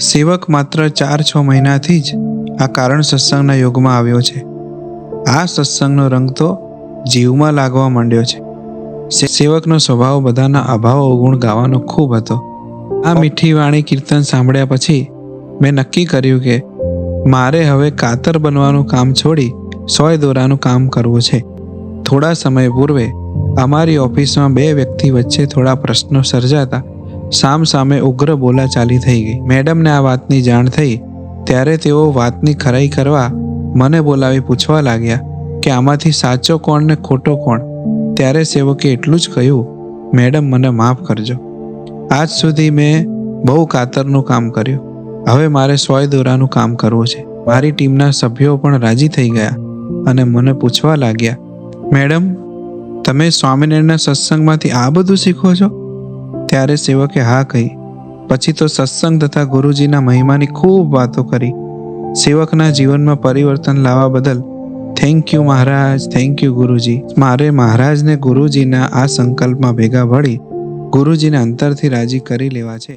સેવક માત્ર ચાર છ મહિનાથી જ આ કારણ સત્સંગના યોગમાં આવ્યો છે. આ સત્સંગનો રંગ તો જીવમાં લાગવા માંડ્યો છે. સેવકનો સ્વભાવ બધાના અભાવ અવગુણ ગાવાનો ખૂબ હતો. આ મીઠી વાણી કીર્તન સાંભળ્યા પછી મેં નક્કી કર્યું કે મારે હવે કાતર બનવાનું કામ છોડી સોય દોરાનું કામ કરવું છે. થોડા સમય પૂર્વે અમારી ઓફિસમાં બે વ્યક્તિ વચ્ચે થોડા પ્રશ્નો સર્જાતા સામ સામે ઉગ્ર બોલાચાલી થઈ ગઈ. મેડમને આ વાતની જાણ થઈ, ત્યારે તેઓ વાતની ખરાઈ કરવા મને બોલાવી પૂછવા લાગ્યા કે આમાંથી સાચો કોણ ને ખોટો કોણ. ત્યારે સેવકે એટલું જ કહ્યું, મેડમ, મને માફ કરજો. આજ સુધી મેં બહુ કાતરનું કામ કર્યું. હવે મારે સોય દોરાનું કામ કરવું છે. મારી ટીમના સભ્યો પણ રાજી થઈ ગયા અને મને પૂછવા લાગ્યા, મેડમ, તમે સ્વામિનારાયણના સત્સંગમાંથી આ બધું શીખો છો? ત્યારે સેવકે હા કહી, પછી તો સત્સંગ તથા ગુરુજીના મહિમાની ખૂબ વાતો કરી. સેવકના જીવનમાં પરિવર્તન લાવવા બદલ thank you Maharaj thank you Guruji. મારે મહારાજને ગુરુજીના આ સંકલ્પમાં ભેગા વળી ગુરુજીને અંતરથી રાજી કરી લેવા છે.